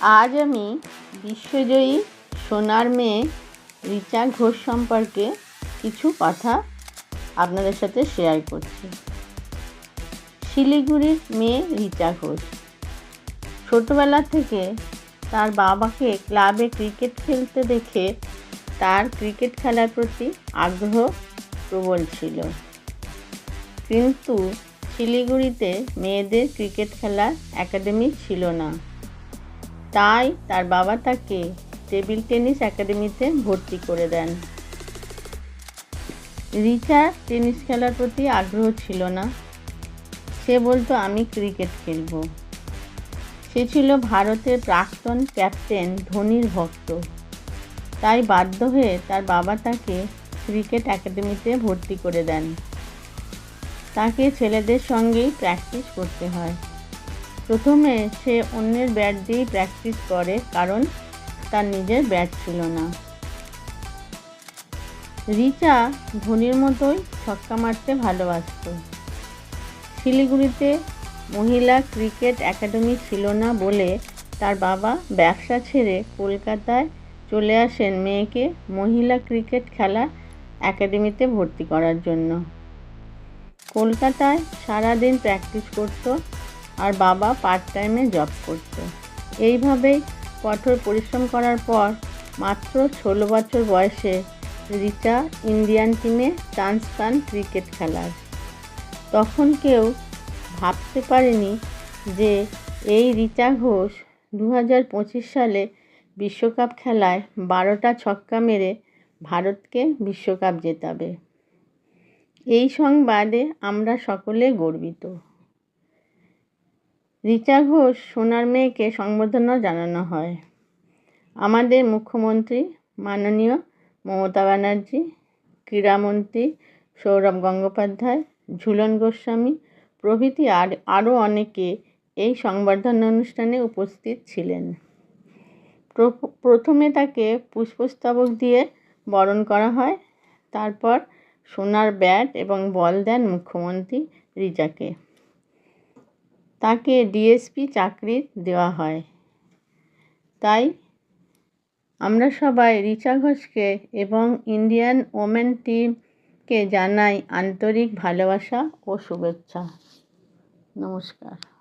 আজ আমি বিশ্বজয়ী সোনার মেয়ে রিচা ঘোষ সম্পর্কে কিছু কথা আপনাদের সাথে শেয়ার করছি। শিলিগুড়ির মেয়ে রিচা ঘোষ। ছোটোবেলা থেকে তার বাবাকে ক্লাবে ক্রিকেট খেলতে দেখে তার ক্রিকেট খেলার প্রতি আগ্রহ প্রবল ছিল। কিন্তু শিলিগুড়িতে মেয়েদের ক্রিকেট খেলার একাডেমি ছিল না। তাই তার বাবা তাকে টেবিল টেনিস একাডেমিতে ভর্তি করে দেন। রিচার টেনিস খেলার প্রতি আগ্রহ ছিল না। সে বলতো, আমি ক্রিকেট খেলব। সে ছিল ভারতের প্রাক্তন ক্যাপ্টেন ধোনির ভক্ত। তাই বাধ্য হয়ে তার বাবা তাকে ক্রিকেট একাডেমিতে ভর্তি করে দেন। তাকে ছেলেদের সঙ্গেই প্র্যাকটিস করতে হয়। প্রথমে সে অন্যের ব্যাট দিয়েই প্র্যাকটিস করে, কারণ তার নিজের ব্যাট ছিল না। রিচা ধোনির মতোই ছক্কা মারতে ভালোবাসত। শিলিগুড়িতে মহিলা ক্রিকেট একাডেমি ছিল না বলে তার বাবা ব্যবসা ছেড়ে কলকাতায় চলে আসেন মেয়েকে মহিলা ক্রিকেট খেলা একাডেমিতে ভর্তি করার জন্য। কলকাতায় সারাদিন প্র্যাকটিস করতো আর বাবা পার্ট টাইমে জব করতো এইভাবেই কঠোর পরিশ্রম করার পর মাত্র ষোলো বছর বয়সে রিচা ইন্ডিয়ান টিমে চান্স পান ক্রিকেট খেলার তখন কেউ ভাবতে পারেনি যে এই রিচা ঘোষ দু হাজার পঁচিশ সালে বিশ্বকাপ খেলায় বারোটা ছক্কা মেরে ভারতকে বিশ্বকাপ জেতাবে। এই সংবাদে আমরা সকলে গর্বিত। রিচা ঘোষ সোনার মেয়েকে সংবর্ধনা জানানো হয়। আমাদের মুখ্যমন্ত্রী, মাননীয় মমতা ব্যানার্জি, ক্রীড়ামন্ত্রী সৌরভ গঙ্গোপাধ্যায়, ঝুলন গোস্বামী প্রভৃতি আর আরও অনেকে এই সংবর্ধনা অনুষ্ঠানে উপস্থিত ছিলেন। প্রথমে তাকে পুষ্পস্তবক দিয়ে বরণ করা হয়, তারপর সোনার ব্যাট এবং বল দেন মুখ্যমন্ত্রী রিচাকে তাকে ডিএসপি চাকরি দেওয়া হয়। তাই আমরা সবাই রিচা ঘোষকে এবং ইন্ডিয়ান ওমেন টিমকে জানাই আন্তরিক ভালোবাসা ও শুভেচ্ছা। নমস্কার।